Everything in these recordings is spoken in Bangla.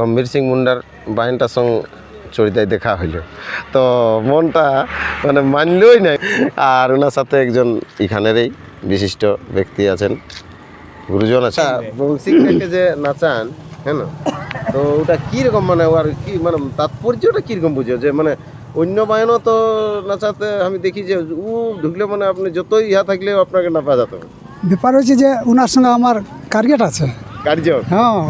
গম্ভীর সিং মুন্ডার বাহিনটার সঙ্গে চরিতায় দেখা হইল। তো মনটা মানে মানলই নাই। আর ওনার সাথে একজন এখানেরই বিশিষ্ট ব্যক্তি আছেন গুরুজন আছে বংশীকে যে নাচান হ্যাঁ তো ওটা কীরকম মানে আর কি মানে তাৎপর্যটা কীরকম বুঝো? যে মানে অন্য বায়নও তো নাচাতে আমি দেখি যে ও ঢুকলে মানে আপনি যতই ইহা থাকলেও আপনাকে নাপা যেত ব্যাপার হচ্ছে যে ওনার সঙ্গে আমার টার্গেট আছে। কার্য হ্যাঁ।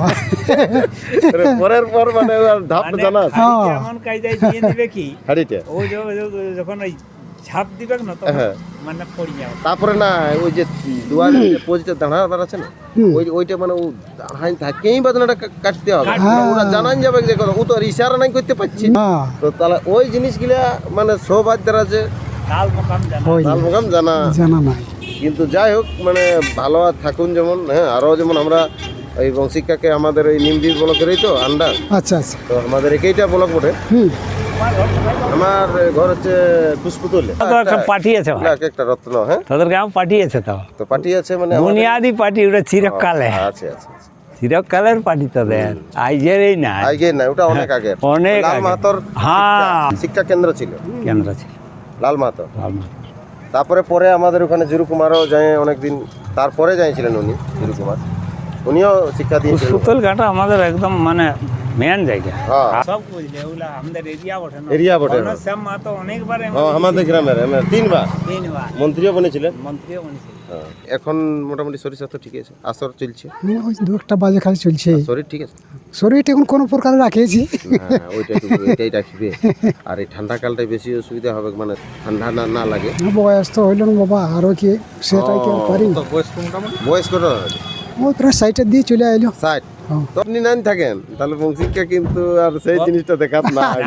মানে পরের পর মানে ওর জানা আছে হ্যাঁ। এমন কায়দায় দিয়ে দিবে কি? হাড়িটা ও য- য- যখন ওই ছাপ দিবে না তখন হ্যাঁ। মানে পড়ে যাবে। তারপরে না ওই যে দুয়ার দাঁড়াবার আছে না? ওই ওইটা মানে ও দাঁড়াই থাকেই বাদনাটা কাটতে হবে। হ্যাঁ। ওরা জানান যাবে যে কথা ও তো আর ইশারা নাই করতে পারছি। তো তাহলে ওই জিনিসগুলা মানে সৌভাগ্যের আছে। কাল মোকাম জানা। ওই। মোকাম জানা। জানা নাই। কিন্তু যাই হোক মানে ভালো আর থাকুন যেমন হ্যাঁ আরও যেমন আমরা এই বংশিকাকে আমাদের ওই নিমদির ব্লকেরই তো আন্ডার আচ্ছা আচ্ছা। তো আমাদের একইটা ব্লক বটে। আমার ঘর হচ্ছে খুশপুতুলে একটা পাঠিয়েছে একটা রত্ন হ্যাঁ? তোদের গ্রাম পাঠিয়েছে তো। তো আছে মানে বুনিয়াদি পার্টি ওটা চিরকালে। আছে আছে আছে। চিরকালের পার্টি তোদের। আইজের এই না। আগে না ওটা অনেক আগে অনেক লাল। মাহাতোর হ্যাঁ। শিক্ষা কেন্দ্র ছিল। কেন্দ্র ছিল। লাল মাহাতো ভালো। তারপরে পরে আমাদের ওখানে জিরু কুমারও যায় অনেকদিন তারপরে যাইছিলেন উনি জিরু কুমার উনিও শিক্ষা দিয়েছিলেন পুতুল ঘাটা আমাদের একদম মানে মেন জায়গা। হ্যাঁ। সব বুঝলে ওগুলা আমাদের এরিয়া বটে এরিয়া বটে শ্যাম মাহাতো অনেকবার হ্যাঁ আমাদের গ্রামের তিনবার। তিনবার। মন্ত্রীও বনেছিলেন। মন্ত্রীও বলেছিল হ্যাঁ। এখন মোটামুটি শরীর স্বাস্থ্য ঠিক আছে আসর চলছে। দু একটা বাজে খালি চলছে। শরীর ঠিক আছে? শরীরটা এখন কোনো প্রকারে রাখিয়েছি হ্যাঁ ওইটা এটাই রাখবে। আর এই ঠান্ডা কালটাই বেশি অসুবিধা হবে মানে ঠান্ডা না না লাগে। বয়স তো হইল না বাবা আরও কি সেটাই কি আর পারি? বয়স কত ও প্রায় সাইডের দিয়ে চলে হ্যাঁ। আপনি নাইন থাকেন তাহলে বংশিকা কিন্তু আর সেই জিনিসটা দেখাত না। হয়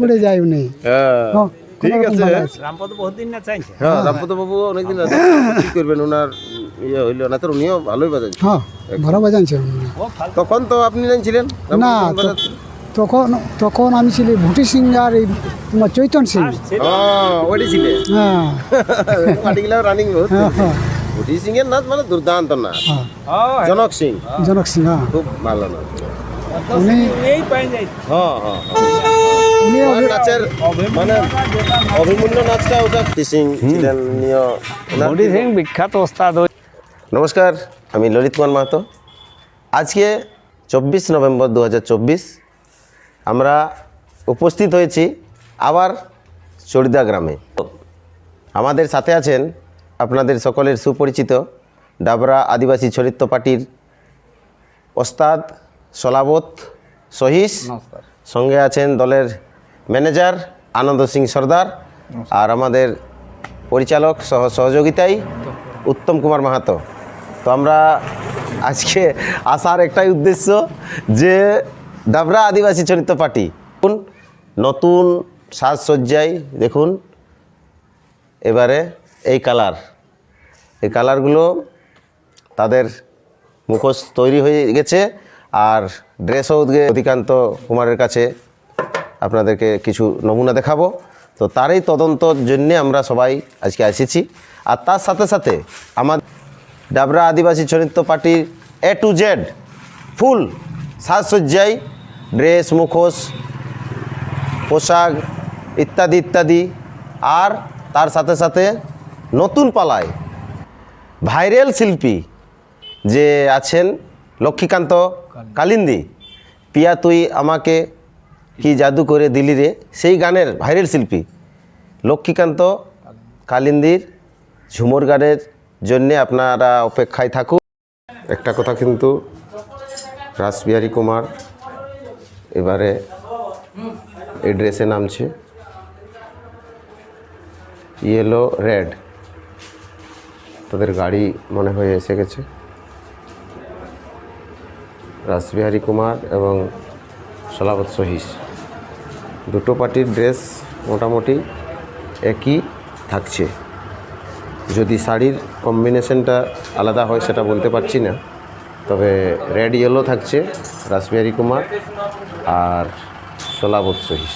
পড়ে যায় উনি। হ্যাঁ হ্যাঁ, ঠিক আছে। রামপদ বহুত না চাইছে। হ্যাঁ রামপদ বাবু অনেকদিন আছে। কি করবেন ওনার ইয়ে হইল না তো উনিও ভালোই বাজান হ্যাঁ ভালো বাজানছে তখন তো আপনি নাই ছিলেন না। তখন তখন আমি ছিলি ভুটি সিং আর এই তোমার চৈতন সিং। হ্যাঁ ওইটি ছিলেন হ্যাঁ। রানিং বহুত। হ্যাঁ সিং এর নাচ মানে দুর্দান্ত নাচ। হ্যাঁ। জনক সিং। জনক সিং হ্যাঁ খুব ভালো নাচ। উনি এই পাই যাই হ্যাঁ হ্যাঁ। উনি নাচের মানে অভিমূল্য নাচটা ওটা সিং ছিলেন ওনার মোদি সিং বিখ্যাত ওস্তাদ। নমস্কার আমি ললিত কুমার মাহাতো। আজকে চব্বিশ নভেম্বর দু হাজার চব্বিশ আমরা উপস্থিত হয়েছি আবার চড়িদা গ্রামে। আমাদের সাথে আছেন আপনাদের সকলের সুপরিচিত ডাবরা আদিবাসী চরিত্র পার্টির ওস্তাদ সলাবত সহিস। সঙ্গে আছেন দলের ম্যানেজার আনন্দ সিং সর্দার আর আমাদের পরিচালক সহ সহযোগিতায় উত্তম কুমার মাহাতো। তো আমরা আজকে আসার একটাই উদ্দেশ্য যে ডাবরা আদিবাসী চরিত্র পার্টি নতুন সাজসজ্জায় দেখুন এবারে এই কালার। এই কালারগুলো তাদের মুখোশ তৈরি হয়ে গেছে আর ড্রেসও উদ্গে অধিকান্ত কুমারের কাছে আপনাদেরকে কিছু নমুনা দেখাবো। তো তারই তদন্তর জন্যে আমরা সবাই আজকে এসেছি। আর তার সাথে সাথে আমার ডাবরা আদিবাসী চরিত্র পার্টির এ টু জেড ফুল সাজসজ্জায় ড্রেস মুখোশ, পোশাক ইত্যাদি ইত্যাদি। আর তার সাথে সাথে নতুন পালায়। ভাইরাল শিল্পী যে আছেন লক্ষ্মীকান্ত কালিন্দি। পিয়া, তুই আমাকে কি জাদু করে দিলি রে? সেই গানের ভাইরাল শিল্পী লক্ষ্মীকান্ত কালিন্দির ঝুমুর গানের জন্যে আপনারা অপেক্ষায় থাকুন। একটা কথা কিন্তু রাসবিহারী কুমার এবারে এই ড্রেসে নামছে। ইয়েলো রেড তাদের গাড়ি মনে হয় এসে গেছে। রাসবিহারী কুমার এবং সলাবত সহিস দুটো পার্টির ড্রেস মোটামুটি একই থাকছে। যদি শাড়ির কম্বিনেশনটা আলাদা হয় সেটা বলতে পারছি না। তবে রেড ইয়েলো থাকছে রাসবিহারী কুমার আর সলাবত সহিস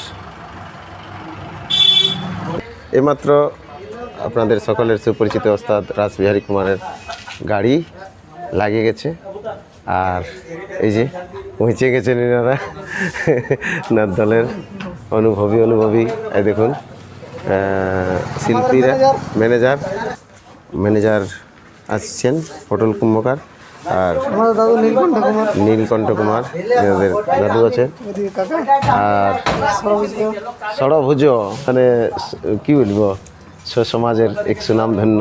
এইমাত্র আপনাদের সকলের সুপরিচিত ওস্তাদ রাসবিহারী কুমারের গাড়ি লাগিয়ে গেছে। আর এই যে পৌঁছে গেছেন এনারা। নাচ দলের অনুভবী অনুভবী এই দেখুন শিল্পীরা ম্যানেজার ম্যানেজার আসছেন পটল কুম্ভকার আর নীলকণ্ঠ কুমার। এনাদের দাদু আছে আর ষড়ভুজ মানে কি বলব? সমাজের এক সুনাম সুনামধন্য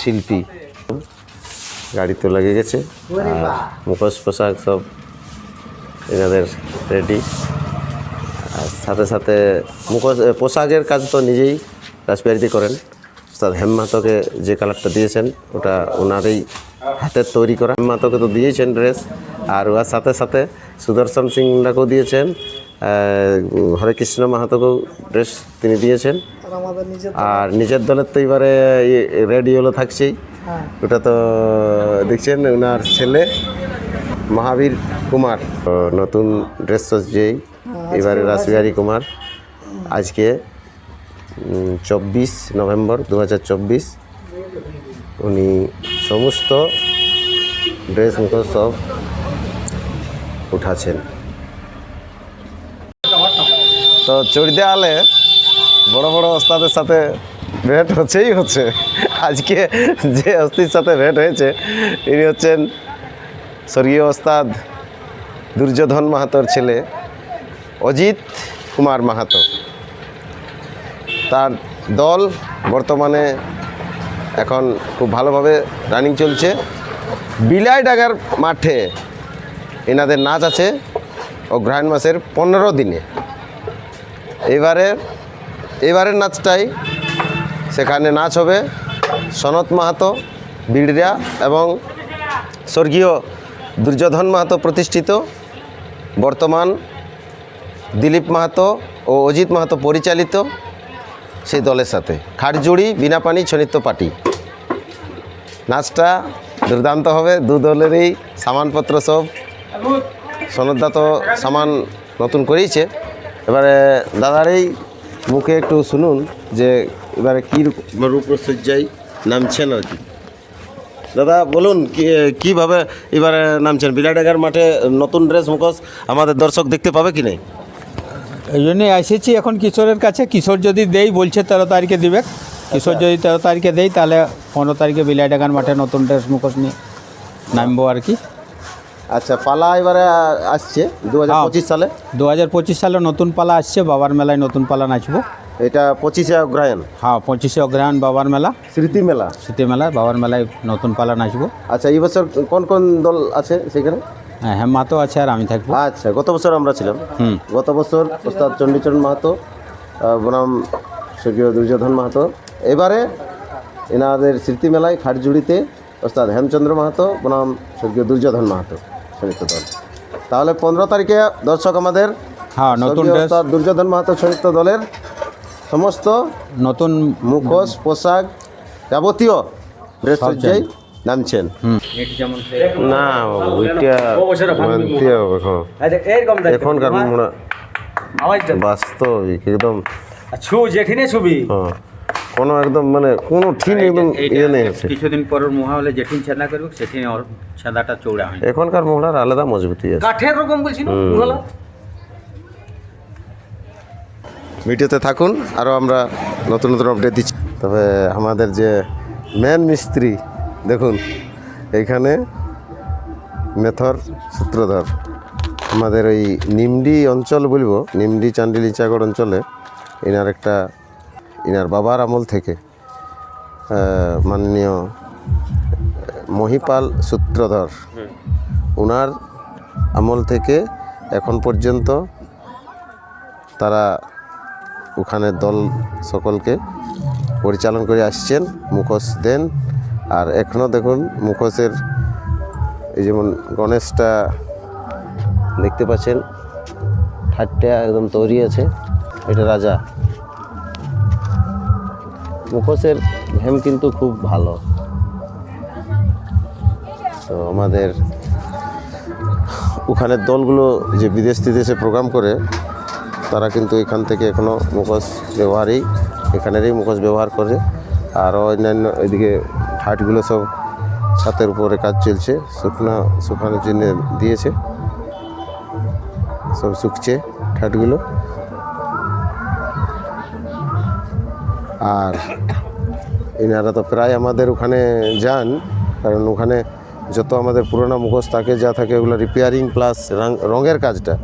শিল্পী। গাড়ি তো লেগে গেছে, আর মুখোশ পোশাক সব এনাদের রেডি আর সাথে সাথে মুখোশ পোশাকের কাজ তো নিজেই রাজবিহারিতে করেন। উস্তাদ হেমমাতকে যে কালারটা দিয়েছেন, ওটা ওনারই হাতের তৈরি করা। হেমমাতকে তো দিয়েছেন ড্রেস আর ওর সাথে সাথে সুদর্শন সিংটাকেও দিয়েছেন হরে কৃষ্ণ মাহাতোকেও ড্রেস তিনি দিয়েছেন। আর নিজের দলের তো এবারে রেডি হলো থাকছেই। হ্যাঁ। ওটা তো দেখছেন ওনার ছেলে মহাবীর কুমার। নতুন ড্রেস সজ্জেই এবারে রাসবিহারী কুমার। আজকে চব্বিশ নভেম্বর দু হাজার চব্বিশ। উনি সমস্ত ড্রেস মতো সব উঠাছেন। তো চড়িদেওয়ালে বড় বড় ওস্তাদের সাথে ভেট হচ্ছেই হচ্ছে। আজকে যে অস্তির সাথে ভেট হয়েছে ইনি হচ্ছেন স্বর্গীয় ওস্তাদ দুর্যোধন মাহাতোর ছেলে অজিত কুমার মাহাতো। তার দল বর্তমানে এখন খুব ভালোভাবে রানিং চলছে। বিলাই ডাগার মাঠে এনাদের নাচ আছে অগ্রহায়ণ মাসের পনেরো দিনে। এবারে এবারের নাচটাই সেখানে নাচ হবে সনত মাহাতো, বিড়িয়া এবং স্বর্গীয় দুর্যোধন মাহাতো প্রতিষ্ঠিত। বর্তমান দিলীপ মাহাতো ও অজিত মাহাতো পরিচালিত সেই দলের সাথে। খাটজুড়ি বিনাপানি, ছনিত্য পার্টি নাচটা দুর্দান্ত হবে, দু দলেরই সামানপত্র সব। সনদদা তো সামান নতুন করেইছে। এবারে দাদার এই মুখে একটু শুনুন যে এবারে কী রূপসজ্জায় নামছেন আর কি। দাদা বলুন কি কীভাবে এবারে নামছেন? বিলাডাগার মাঠে নতুন ড্রেস মুখোশ আমাদের দর্শক দেখতে পাবে কি নেই? এই জন্যে এসেছি এখন কিশোরের কাছে। কিশোর যদি দেই বলছে তেরো তারিখে দিবে। কিশোর যদি তেরো তারিখে দেই তাহলে পনেরো তারিখে বিলাইডাগান মাঠে নতুন ড্রেস মুখোশ নিয়ে নামবো আর কি। আচ্ছা পালা এবারে আসছে দু হাজার পঁচিশ সালে। দু হাজার পঁচিশ সালে নতুন পালা আসছে বাবার মেলায় নতুন পালা নাচবো। এটা পঁচিশে অগ্রহায়ণ। হ্যাঁ পঁচিশে অগ্রহায়ণ বাবার মেলা। স্মৃতি মেলা। স্মৃতি মেলায় বাবার মেলায় নতুন পালা নাচবো। আচ্ছা এই বছর কোন কোন দল আছে সেখানে? হ্যাঁ হেমাতো আছে আর আমি থাকব। আচ্ছা গত বছর আমরা ছিলাম। হুম। গত বছর ওস্তাদ চণ্ডীচরণ মাহাতো বনাম স্বর্গীয় দুর্যোধন মাহাতো। এবারে এনাদের স্মৃতি মেলায় খাটজুড়িতে ওস্তাদ হেমচন্দ্র মাহাতো বনাম স্বর্গীয় দুর্যোধন মাহাতো। সনিত্য দল। তাহলে পনেরো তারিখে দর্শক আমাদের হ্যাঁ নতুন দুর্যোধন মাহাতো সনিত্য দলের সমস্ত নতুন মুখোশ পোশাক যাবতীয় ড্রেস সব নামছেন। না ওইটা এখন এখনকার মোড়া বাস্তবিক একদম। ছু জেঠিনে ছবি। হ্যাঁ। কোনো একদম মানে কোনো ঠিক একদম ইয়ে নেই আছে। কিছুদিন পর মুহা হলে জেঠিন ছেদা করবে সেঠিন ওর ছেদাটা চৌড়া হয় এখনকার মোড়ার আলাদা মজবুতি আছে। কাঠের রকম বলছি না? হুম। ভিডিওতে থাকুন আরও আমরা নতুন নতুন আপডেট দিচ্ছি। তবে আমাদের যে মেন মিস্ত্রি দেখুন এইখানে মেথর সূত্রধর। আমাদের ওই নিমডি অঞ্চল বলব নিমডি চান্ডিল ইচাগড় অঞ্চলে এনার একটা এনার বাবার আমল থেকে মাননীয় মহিপাল সূত্রধর ওনার আমল থেকে এখন পর্যন্ত তারা ওখানে দল সকলকে পরিচালন করে আসছেন, মুখোশ দেন। আর এখনও দেখুন মুখোশের এই যেমন গণেশটা দেখতে পাচ্ছেন, ঠাটটা একদম তৈরি আছে, এটা রাজা। মুখোশের ভেম কিন্তু খুব ভালো। তো আমাদের ওখানের দলগুলো যে বিদেশ বিদেশে প্রোগ্রাম করে, তারা কিন্তু এখান থেকে এখনও মুখোশ ব্যবহারই, এখানেরই মুখোশ ব্যবহার করে। আরও অন্যান্য এদিকে হাটগুলো সব ছাতের উপরে কাজ চলছে, শুকনা শুকানোর জন্য দিয়েছে। সব শুকছে ঠাটগুলো এনারা তো প্রায় আমাদের ওখানে যান, কারণ ওখানে যত আমাদের পুরোনো মুখোশ থাকে, যা থাকে, ওগুলো রিপেয়ারিং প্লাস রঙের কাজটা,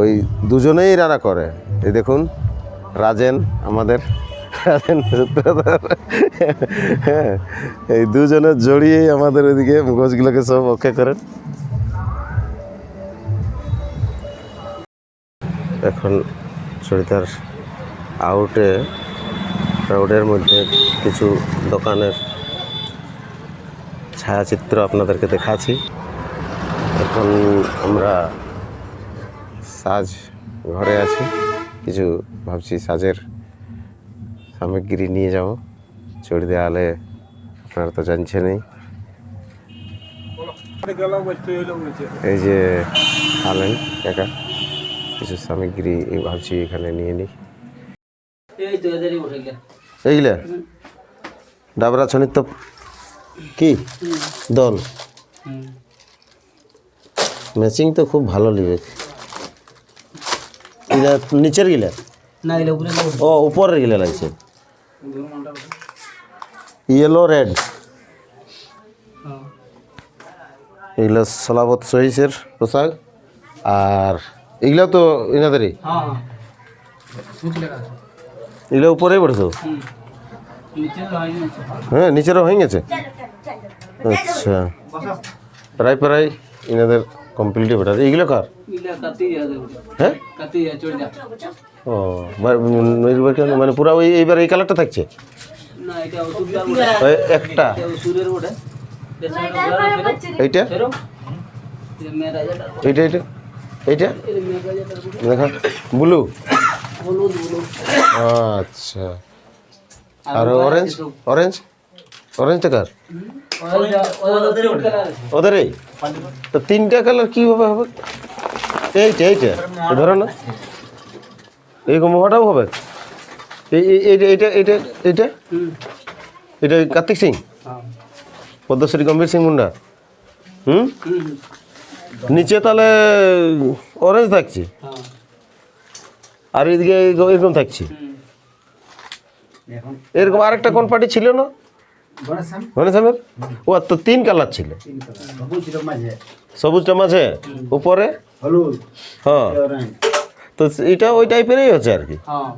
ওই দুজনেই এনারা করে এই দেখুন, রাজেন আমাদের, রাজেন। হ্যাঁ এই দুজনের জড়িয়েই আমাদের ওইদিকে মুখোশগুলোকে সব ওকে করেন এখন চরিতার আউটে রোডের মধ্যে কিছু দোকানের ছায়াচিত্র আপনাদেরকে দেখাচ্ছি। এখন আমরা সাজ ঘরে আছি। কিছু ভাবছি সাজের সামগ্রী নিয়ে যাব। চড়ি দেওয়ালে আপনারা তো জানছেনই। এই যে আলেন একা কিছু সামগ্রী ভাবছি এখানে নিয়ে নিই। এইগুলা ডাবরা ছনির তো কি? দল। ম্যাচিং তো খুব ভালো লিবে গিলা নিচের গিলা? না এলে উপরে ও উপরের গিলা লাগছে। Yellow red. এগুলো সলাবত সহিসের পোশাক। আর এগুলো তো এনাদেরই হ্যাঁ হ্যাঁ। এগুলো উপরেই পড়েছো? হ্যাঁ নিচেরও হয়ে গেছে। আচ্ছা। প্রায় প্রায় এনাদের কমপ্লিট বেটার এইগুলো কার? হ্যাঁ? ও কেন? মানে পুরো ওই এইবার এই কালারটা থাকছে? একটা। এইটা? এইটা এইটা? এইটা? দেখা। ব্লু? হলুদ হলুদ। আচ্ছা। আর অরেঞ্জ অরেঞ্জ অরেঞ্জটা কার? ওদেরই? তো তিনটা কালার কীভাবে হবে? এইটা এইটা। এই ধরো না। এইরকম হওয়াটাও হবে। এই এই- এইটা এইটা এইটা এইটা? এটা কার্তিক সিং? হ্যাঁ। পদ্মশ্রী গম্ভীর সিং মুন্ডা? হুম? হুম নিচে তাহলে অরেঞ্জ থাকছে। হ্যাঁ। আর এদিকে এরকম থাকছে। এরকম আরেকটা কোন পার্টি ছিল না? ঘনশ্যামের ও তো তিন কালার ছিল। সবুজটা মাঝে উপরে? হ্যাঁ। তো এটা ওই টাইপেরই হচ্ছে আর কি। হ্যাঁ।